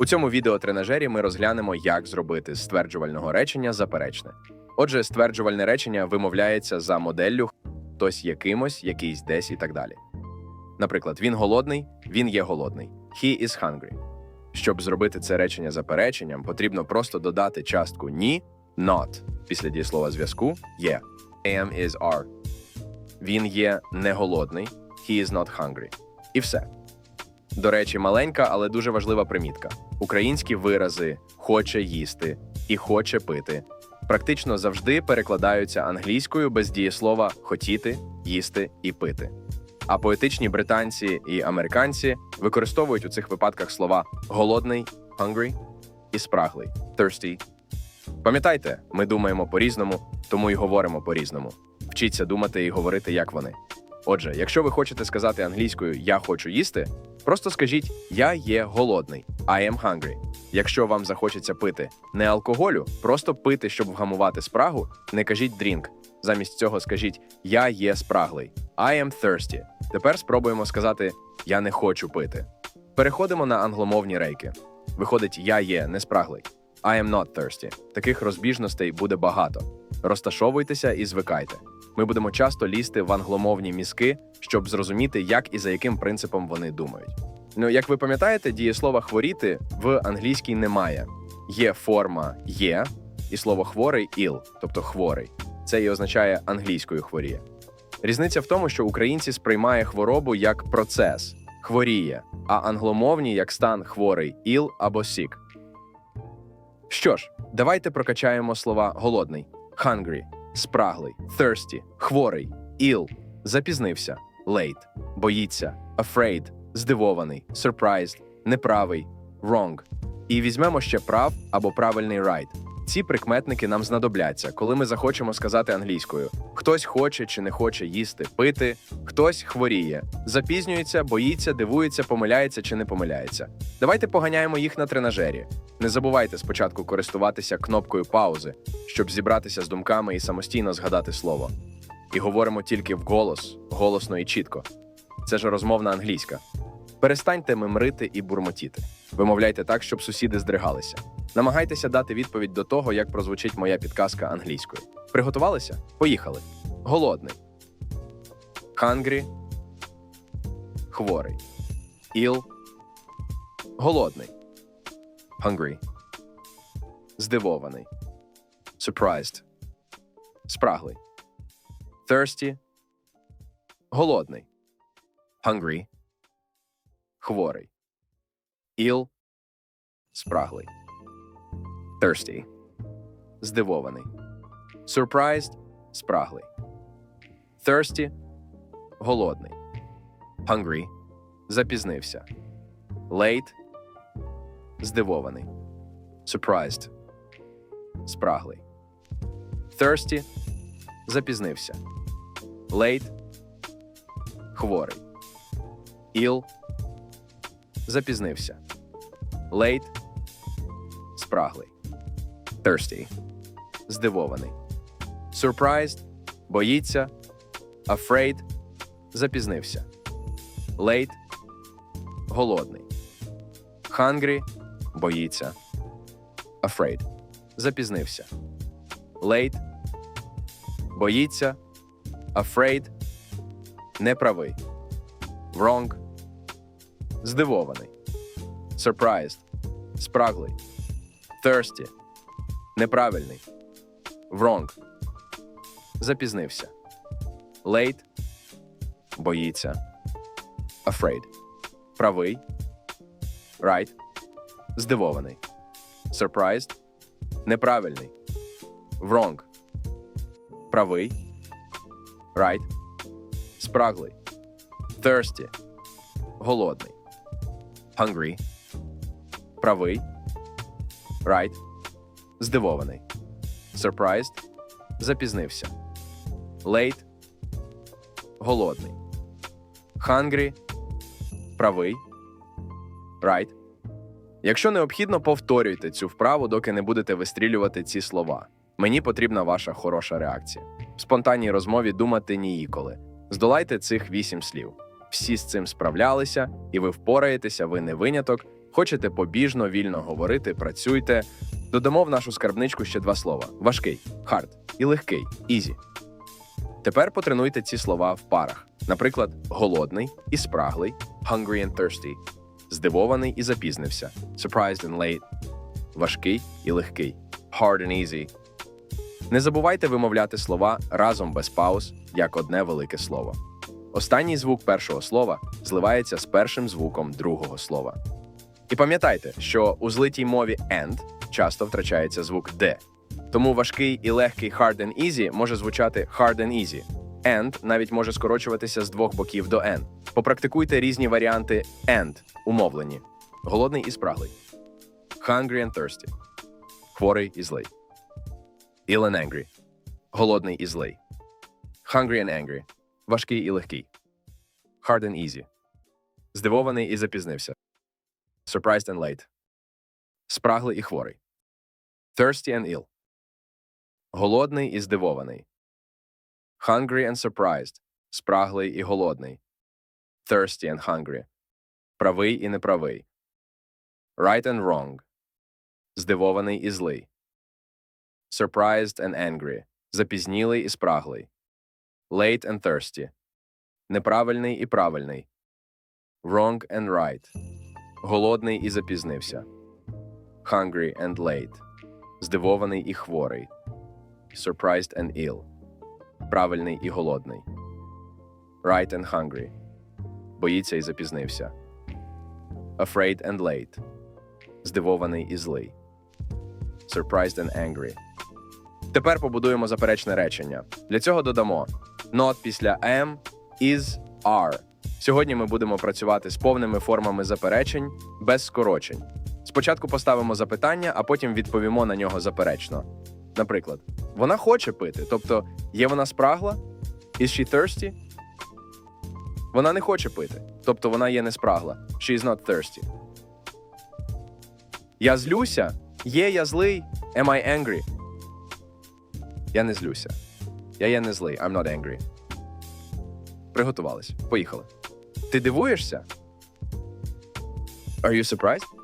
У цьому відеотренажері ми розглянемо, як зробити стверджувального речення заперечне. Отже, стверджувальне речення вимовляється за моделлю хтось якимось, якийсь десь і так далі. Наприклад, він голодний, він є голодний. He is hungry. Щоб зробити це речення запереченням, потрібно просто додати частку ні, not після дієслова зв'язку є. Am is are. Він є не голодний. He is not hungry. І все. До речі, маленька, але дуже важлива примітка. Українські вирази хоче їсти і хоче пити практично завжди перекладаються англійською без дієслова хотіти, їсти і пити. А поетичні британці і американці використовують у цих випадках слова голодний hungry і спраглий thirsty. Пам'ятайте, ми думаємо по-різному, тому й говоримо по-різному. Вчіться думати і говорити, як вони. Отже, якщо ви хочете сказати англійською Я хочу їсти, просто скажіть Я є голодний. I am hungry. Якщо вам захочеться пити не алкоголю, просто пити, щоб вгамувати спрагу, не кажіть drink. Замість цього скажіть Я є спраглий. I am thirsty. Тепер спробуємо сказати Я не хочу пити. Переходимо на англомовні рейки. Виходить, я є не спраглий. I am not thirsty. Таких розбіжностей буде багато. Розташовуйтеся і звикайте. Ми будемо часто лізти в англомовні мізки, щоб зрозуміти, як і за яким принципом вони думають. Ну, як ви пам'ятаєте, дієслова хворіти в англійській немає. Є форма є, і слово хворий іл, тобто хворий. Це і означає англійською хворіє. Різниця в тому, що українці сприймає хворобу як процес, хворіє, а англомовні як стан хворий, іл або сік. Що ж, давайте прокачаємо слова голодний, hungry, спраглий, thirsty, хворий, ill, запізнився, late, боїться, afraid, здивований, surprised, неправий, wrong. І візьмемо ще прав або правильний right. Ці прикметники нам знадобляться, коли ми захочемо сказати англійською: хтось хоче чи не хоче їсти, пити, хтось хворіє, запізнюється, боїться, дивується, помиляється чи не помиляється. Давайте поганяємо їх на тренажері. Не забувайте спочатку користуватися кнопкою паузи, щоб зібратися з думками і самостійно згадати слово. І говоримо тільки вголос, голосно і чітко. Це ж розмовна англійська. Перестаньте мимрити і бурмотіти. Вимовляйте так, щоб сусіди здригалися. Намагайтеся дати відповідь до того, як прозвучить моя підказка англійською. Приготувалися? Поїхали. Голодний. Hungry. Хворий. Ill. Голодний. Hungry. Здивований. Surprised. Спраглий. Thirsty. Голодний. Hungry. Хворий. Ill. Спраглий. Thirsty. Здивований. Surprised. Спраглий. Thirsty. Голодний. Hungry. Запізнився. Late. Здивований. Surprised. Спраглий. Thirsty. Запізнився. Late. Хворий. Ill. Запізнився. Late. Спраглий. Thirsty. Здивований. Surprised. Боїться. Afraid. Запізнився. Late. Голодний. Hungry. Боїться. Afraid. Запізнився. Late. Боїться. Afraid. Неправий. Wrong. Здивований. Surprised. Спраглий. Thirsty. Неправильний. Wrong. Запізнився. Late. Боїться. Afraid. Правий. Right. Здивований. Surprised. Неправильний. Wrong. Правий. Right. Спраглий. Thirsty. Голодний. Hungry. Правий. Right. Здивований. Surprised. Запізнився. Late. Голодний. Hungry. Правий. Right. Якщо необхідно, повторюйте цю вправу, доки не будете вистрілювати ці слова. Мені потрібна ваша хороша реакція. В спонтанній розмові думати ніїколи. Здолайте цих вісім слів. Всі з цим справлялися, і ви впораєтеся, ви не виняток. Хочете побіжно, вільно говорити, працюйте. Додамо в нашу скарбничку ще два слова: важкий, hard і легкий easy. Тепер потренуйте ці слова в парах. Наприклад, голодний і спраглий hungry and thirsty, здивований і запізнився surprised and late, важкий і легкий hard and easy. Не забувайте вимовляти слова разом без пауз, як одне велике слово. Останній звук першого слова зливається з першим звуком другого слова. І пам'ятайте, що у злитій мові and часто втрачається звук d. Тому важкий і легкий hard and easy може звучати hard and easy. And навіть може скорочуватися з двох боків до n. Попрактикуйте різні варіанти and у мовленні. Голодний і спраглий. Hungry and thirsty. Хворий і злий. Ill and angry. Голодний і злий. Hungry and angry. Важкий і легкий. Hard and easy. Здивований і запізнився. Surprised and late. Спраглий і хворий. Thirsty and ill. Голодний і здивований. Hungry and surprised. Спраглий і голодний. Thirsty and hungry. Правий і неправий. Right and wrong. Здивований і злий. Surprised and angry. Запізнілий і спраглий. Late and thirsty. Неправильний і правильний. Wrong and right. Голодний і запізнився. Hungry and late. Здивований і хворий. Surprised and ill. Правильний і голодний. Right and hungry. Боїться і запізнився. Afraid and late. Здивований і злий. Surprised and angry. Тепер побудуємо заперечне речення. Для цього додамо not після am, is, are. Сьогодні ми будемо працювати з повними формами заперечень без скорочень. Спочатку поставимо запитання, а потім відповімо на нього заперечно. Наприклад, вона хоче пити, тобто є вона спрагла? Is she thirsty? Вона не хоче пити, тобто вона є не спрагла. She is not thirsty. Я злюся. Є я злий. Am I angry? Я не злюся. Я є не злий. I'm not angry. Приготувались. Поїхали. Ти дивуєшся? Are you surprised?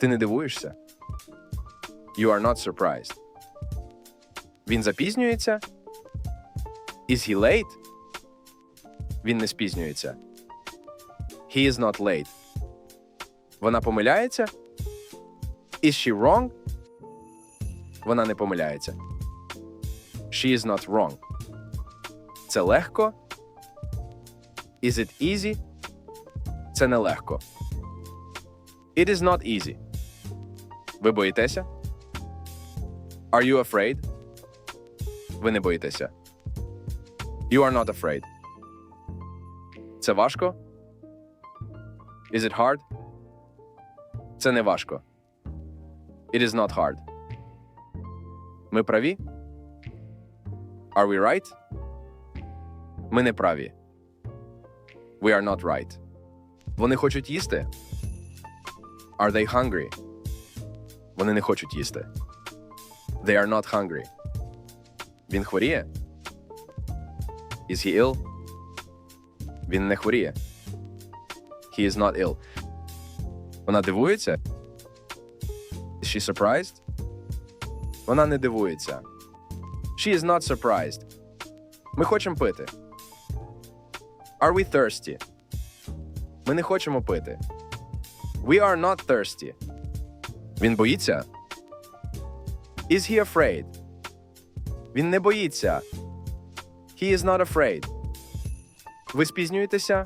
Ти не дивуєшся? You are not surprised. Він запізнюється? Is he late? Він не спізнюється. He is not late. Вона помиляється? Is she wrong? Вона не помиляється. She is not wrong. Це легко? Is it easy? Це нелегко. It is not easy. Ви боїтеся? Are you afraid? Ви не боїтеся. You are not afraid. Це важко? Is it hard? Це не важко. It is not hard. Ми праві? Are we right? Ми не праві. We are not right. Вони хочуть їсти? Are they hungry? Вони не хочуть їсти. They are not hungry. Він хворіє? Is he ill? Він не хворіє. He is not ill. Вона дивується? Is she surprised? Вона не дивується. She is not surprised. Ми хочемо пити. Are we thirsty? Ми не хочемо пити. We are not thirsty. Він боїться? Is he afraid? Він не боїться. He is not afraid. Ви спізнюєтеся?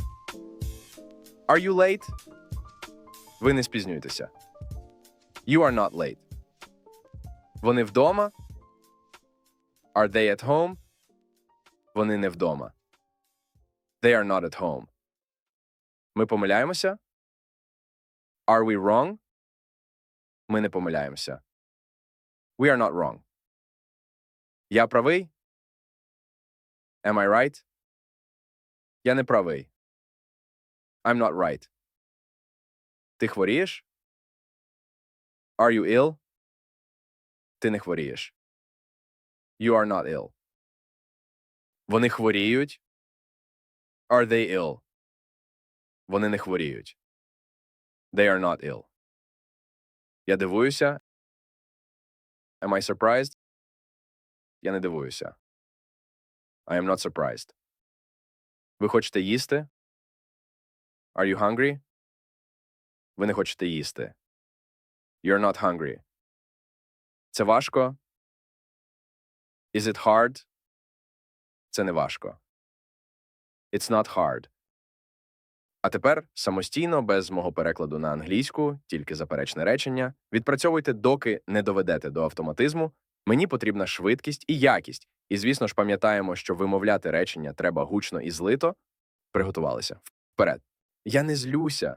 Are you late? Ви не спізнюєтеся. You are not late. Вони вдома? Are they at home? Вони не вдома. They are not at home. Ми помиляємося? Are we wrong? Ми не помиляємося. We are not wrong. Я правий? Am I right? Я не правий. I'm not right. Ти хворієш? Are you ill? Ти не хворієш. You are not ill. Вони хворіють? Are they ill? Вони не хворіють. They are not ill. Я дивуюся. Am I surprised? Я не дивуюся. I am not surprised. Ви хочете їсти? Are you hungry? Ви не хочете їсти. You're not hungry. Це важко? Is it hard? Це не важко. It's not hard. А тепер самостійно, без мого перекладу на англійську, тільки заперечне речення, відпрацьовуйте, доки не доведете до автоматизму. Мені потрібна швидкість і якість. І, звісно ж, пам'ятаємо, що вимовляти речення треба гучно і злито. Приготувалися. Вперед. Я не злюся.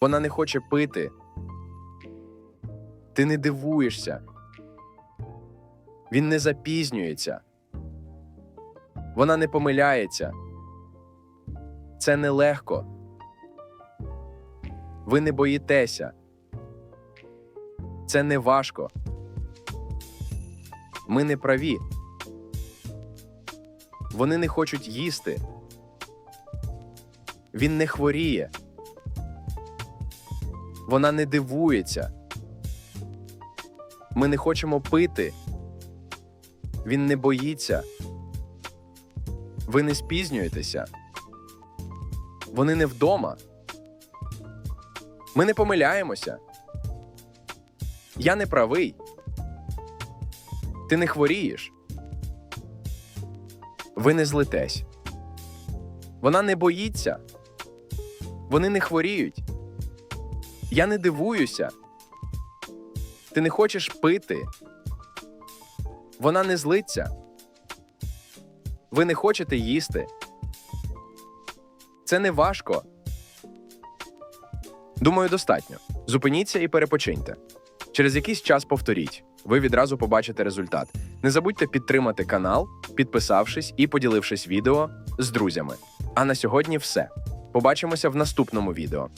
Вона не хоче пити. Ти не дивуєшся. Він не запізнюється. Вона не помиляється. Це нелегко. Ви не боїтеся. Це не важко. Ми не праві. Вони не хочуть їсти. Він не хворіє. Вона не дивується. Ми не хочемо пити. Він не боїться. Ви не спізнюєтеся. Вони не вдома. Ми не помиляємося. Я не правий. Ти не хворієш. Ви не злитесь. Вона не боїться. Вони не хворіють. Я не дивуюся. Ти не хочеш пити. Вона не злиться. Ви не хочете їсти. Це не важко. Думаю, достатньо. Зупиніться і перепочиньте. Через якийсь час повторіть. Ви відразу побачите результат. Не забудьте підтримати канал, підписавшись і поділившись відео з друзями. А на сьогодні все. Побачимося в наступному відео.